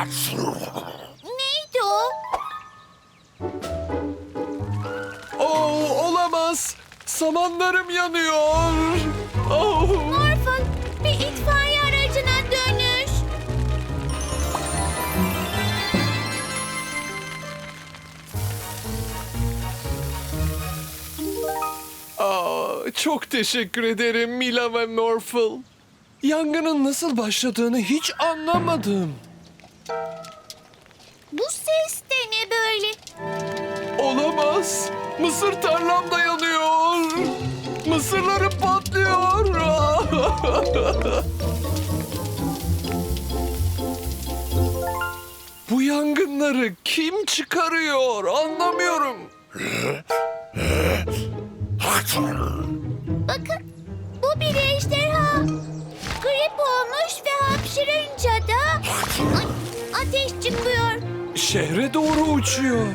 Neydi o? Oo, olamaz. Samanlarım yanıyor. Oh. Morphle bir itfaiye aracına dönüş. Aa, çok teşekkür ederim Mila ve Morphle. Yangının nasıl başladığını hiç anlamadım. Mısır tarlam da yanıyor. Mısırlarım patlıyor. Bu yangınları kim çıkarıyor anlamıyorum. Bakın bu bir ejderha. Grip olmuş ve hapşırınca da Ay, ateş çıkıyor. Şehre doğru uçuyor.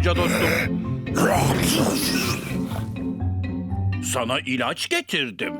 Koca dostum. Sana ilaç getirdim.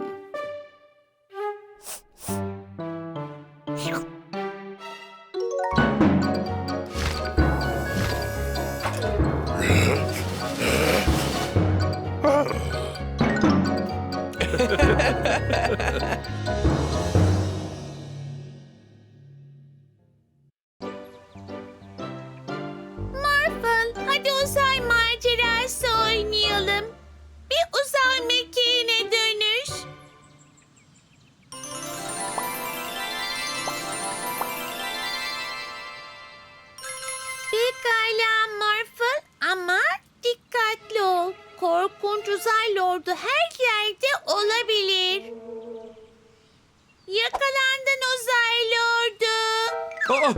Aa!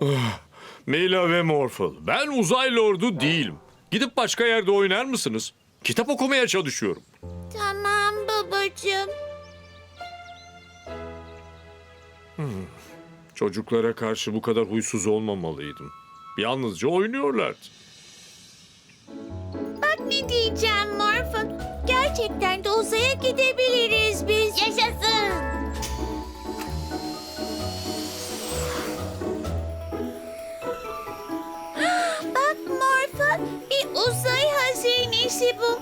Ah, Mila ve Morphle, ben uzay lordu değilim. Gidip başka yerde oynar mısınız? Kitap okumaya çalışıyorum. Tamam babacığım. Çocuklara karşı bu kadar huysuz olmamalıydım. Yalnızca oynuyorlardı. Bak ne diyeceğim Morphle. Gerçekten de uzaya gidebiliriz biz. Yaşasın. Hazinesi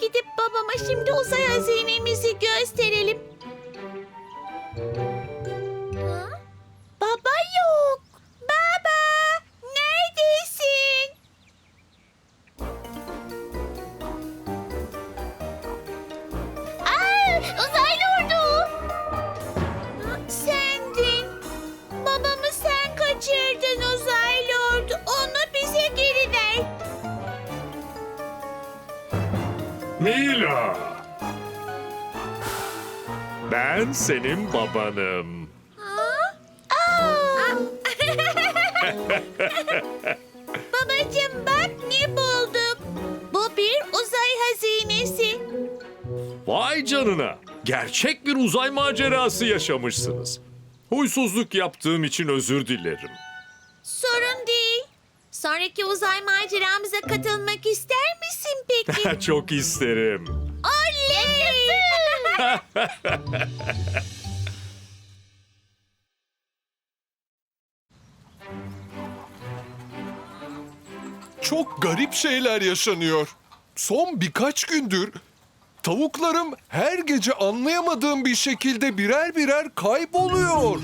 gidip babama şimdi uzay hazinemizi gösterelim. Mila! Ben senin babanım. Babacım bak ne bulduk. Bu bir uzay hazinesi. Vay canına. Gerçek bir uzay macerası yaşamışsınız. Huysuzluk yaptığım için özür dilerim. Sorun. Sonraki uzay maceramıza katılmak ister misin peki? Çok isterim. Oley! Çok garip şeyler yaşanıyor. Son birkaç gündür tavuklarım her gece anlayamadığım bir şekilde birer birer kayboluyor.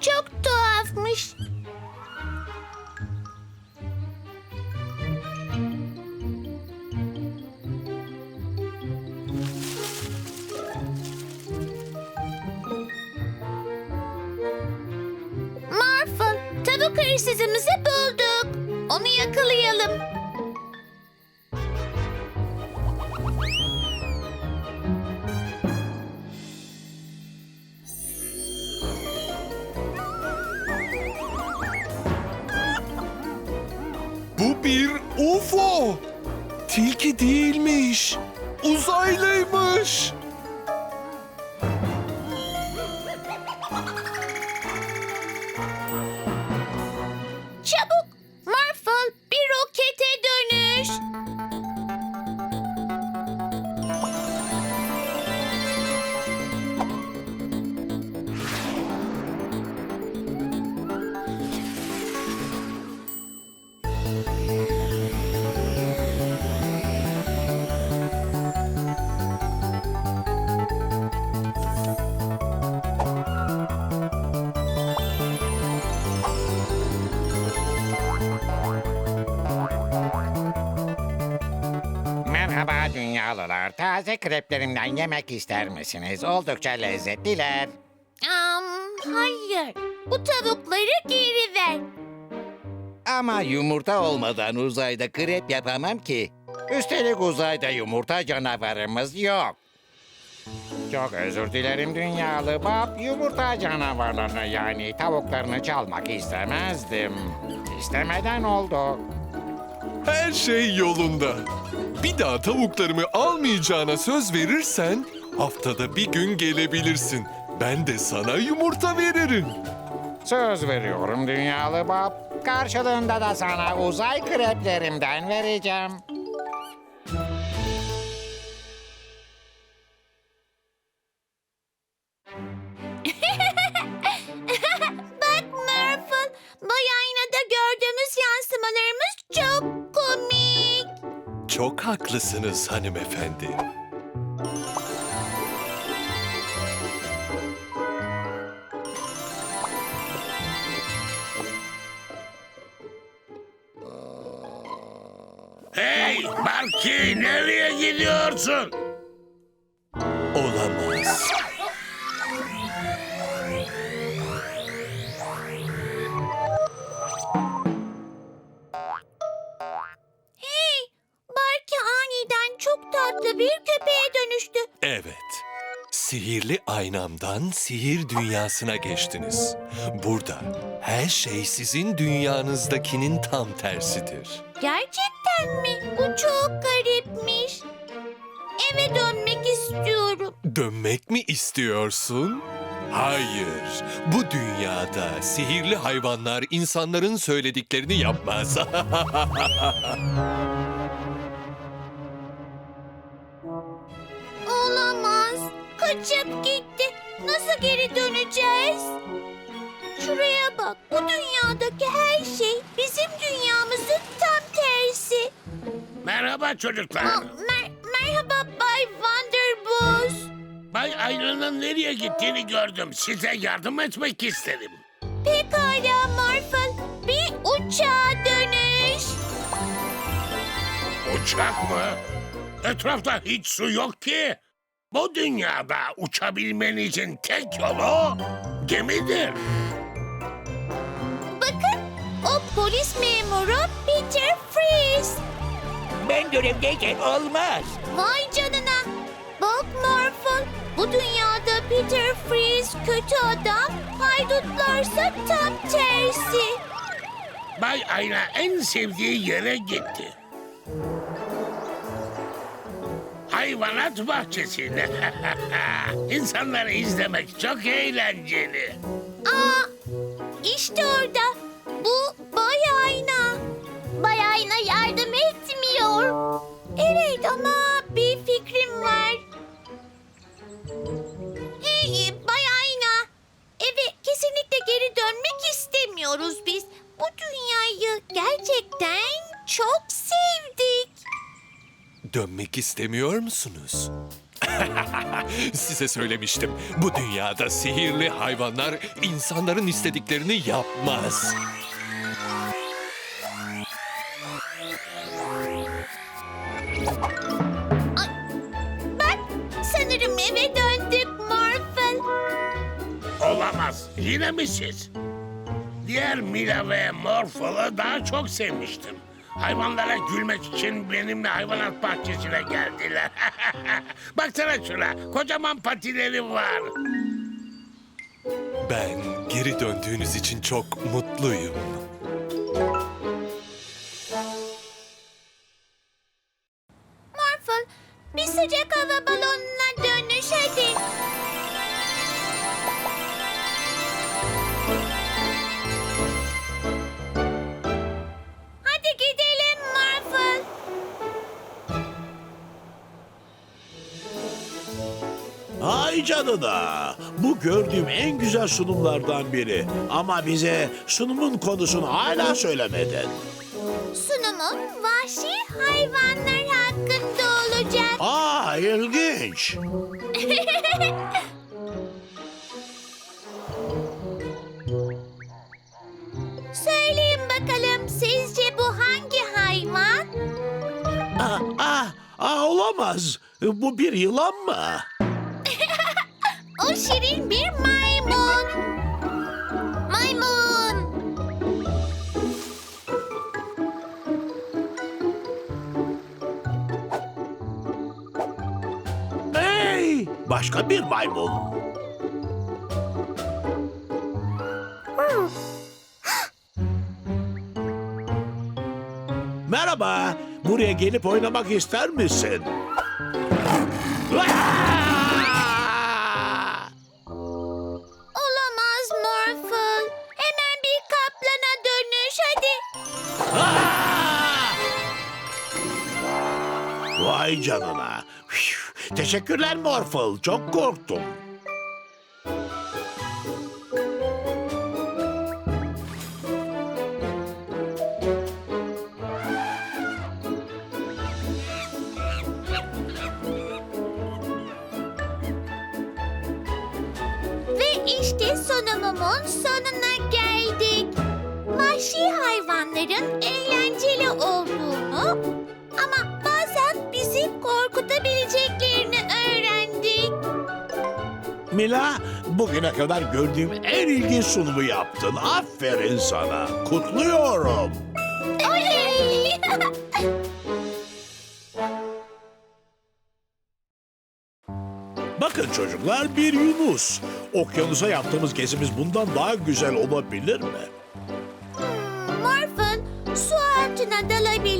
Çok tuhafmış. Hırsızımızı bulduk. Onu yakalayalım. Dünyalılar. Taze kreplerimden yemek ister misiniz? Oldukça lezzetliler. Am, hayır, bu tavukları geri ver. Ama yumurta olmadan uzayda krep yapamam ki. Üstelik uzayda yumurta canavarımız yok. Çok özür dilerim dünyalı bab. Yumurta canavarlarını yani tavuklarını çalmak istemezdim. İstemeden oldu. Her şey yolunda. Bir daha tavuklarımı almayacağına söz verirsen haftada bir gün gelebilirsin. Ben de sana yumurta veririm. Söz veriyorum dünyalı bab. Karşılığında da sana uzay kreplerimden vereceğim. Çok haklısınız hanımefendi. Hey Barki nereye gidiyorsun? Olamaz. Barki aniden çok tatlı bir köpeğe dönüştü. Evet. Sihirli aynamdan sihir dünyasına geçtiniz. Burada her şey sizin dünyanızdakinin tam tersidir. Gerçekten mi? Bu çok garipmiş. Eve dönmek istiyorum. Dönmek mi istiyorsun? Hayır. Bu dünyada sihirli hayvanlar insanların söylediklerini yapmaz. Kaçıp gitti. Nasıl geri döneceğiz? Şuraya bak. Bu dünyadaki her şey bizim dünyamızın tam tersi. Merhaba çocuklar. Aa, mer- merhaba Bay Wonderbooz. Bay Aynan'ın nereye gittiğini gördüm. Size yardım etmek istedim. Pekala Morphle. Bir uçağa dönüş. Uçak mı? Etrafta hiç su yok ki. Bu dünyada uçabilmenizin tek yolu gemidir. Bakın o polis memuru Peter Freeze. Ben görevdeyken olmaz. Vay canına. Bak Morphle. Bu dünyada Peter Freeze kötü adam, haydutlarsa tam tersi. Bay Ayna en sevdiği yere gitti. Hayvanat bahçesine. İnsanları izlemek çok eğlenceli. Aa, işte orada. Bu Bay Ayna. Bay Ayna yardım etmiyor. Evet ama bir fikrim var. Dönmek istemiyor musunuz? Size söylemiştim. Bu dünyada sihirli hayvanlar insanların istediklerini yapmaz. Bak sanırım eve döndük Morphle. Olamaz. Yine mi siz? Diğer Mila ve Morphol'u daha çok sevmiştim. Hayvanlara gülmek için benimle hayvanat bahçesine geldiler. Baksana şuna, kocaman patileri var. Ben geri döndüğünüz için çok mutluyum. Morphle bir sıcak hava balonuna Ay canına. Bu gördüğüm en güzel sunumlardan biri. Ama bize sunumun konusunu hala söylemedin. Sunumum vahşi hayvanlar hakkında olacak. Aa ilginç. Söyleyin bakalım sizce bu hangi hayvan? Aa, aa, aa, olamaz. Bu bir yılan mı? O şirin bir maymun. Maymun. Hey! Başka bir maymun. Merhaba. Buraya gelip oynamak ister misin? Canına. Teşekkürler Morphle. Çok korktum. Mila, bugüne kadar gördüğüm en ilginç sunumu yaptın. Aferin sana. Kutluyorum. Oley! Bakın çocuklar bir Yunus. Okyanusa yaptığımız gezimiz bundan daha güzel olabilir mi? Hmm, Morphin, su altına dalabilen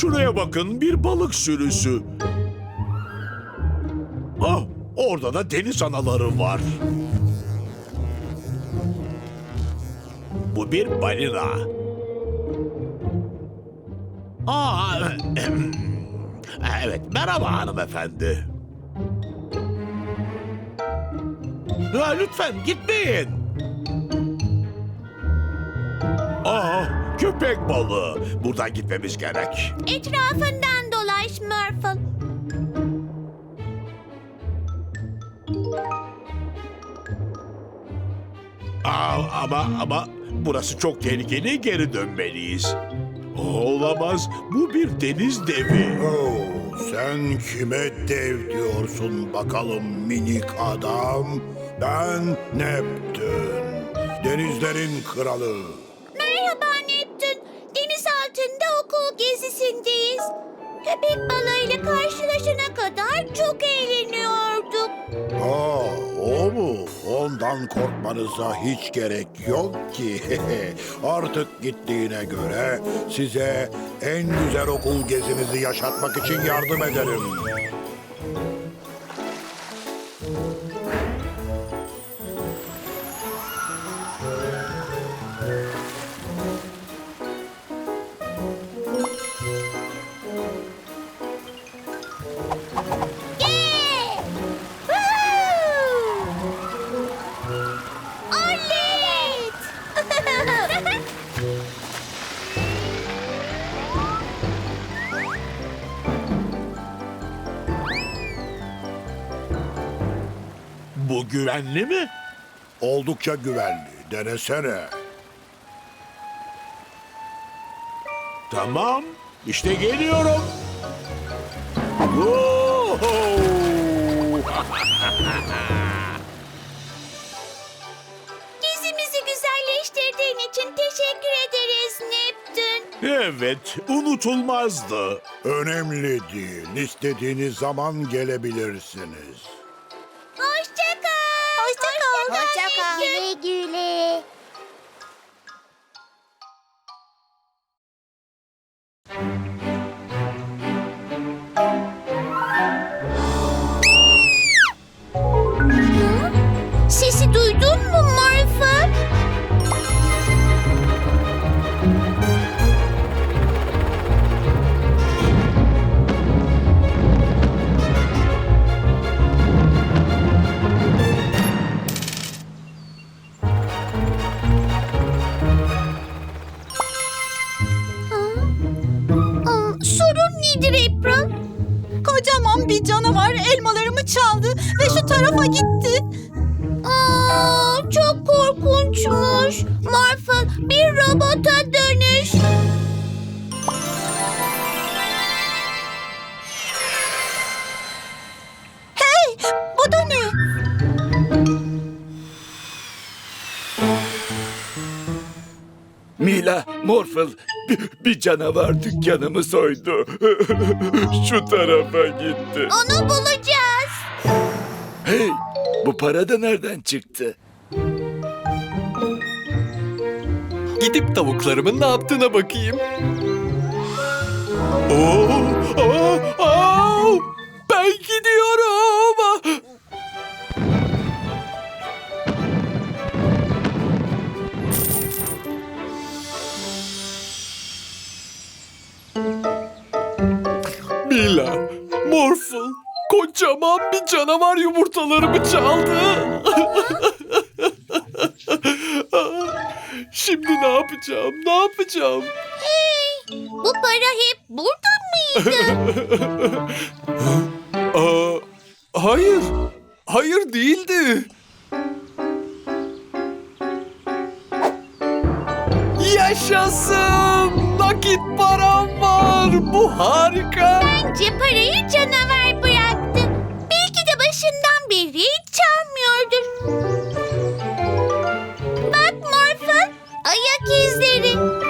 Şuraya bakın bir balık sürüsü. Ah, orada da deniz anaları var. Bu bir balina. Aa, evet merhaba hanımefendi. Ya, lütfen gitmeyin. Aa, köpek balığı. Buradan gitmemiz gerek. Etrafından dolaş Morphle. Aa, ama ama Burası çok tehlikeli, geri dönmeliyiz. Olamaz, bu bir deniz devi. Oo, sen kime dev diyorsun bakalım minik adam? Ben Neptün, denizlerin kralı. Merhaba gezisindeyiz. Köpek balığıyla karşılaşana kadar çok eğleniyorduk. Aa, o mu? Ondan korkmanıza hiç gerek yok ki. Artık gittiğine göre size en güzel okul gezinizi yaşatmak için yardım ederim. Güvenli mi? Oldukça güvenli. Denesene. Tamam, işte geliyorum. Woohoo! Gezimizi güzelleştirdiğin için teşekkür ederiz Neptün. Evet, unutulmazdı. Önemli değil. İstediğiniz zaman gelebilirsiniz. Güle. Morphle, bir, bir canavar dükkanımı soydu. Şu tarafa gitti. Onu bulacağız. Hey, bu para da nereden çıktı? Gidip tavuklarımın ne yaptığına bakayım. Oo, aa, aa, ben gidiyorum. Morphle, kocaman bir canavar yumurtalarımı çaldı. Şimdi ne yapacağım? Ne yapacağım? Hey, bu para hep burada mıydı? Aa, hayır. Hayır değildi. Yaşasın! Nakit param var. Bu harika. Bence parayı canavar bıraktı. Belki de başından beri hiç çalmıyordur. Bak Morphle, ayak izleri.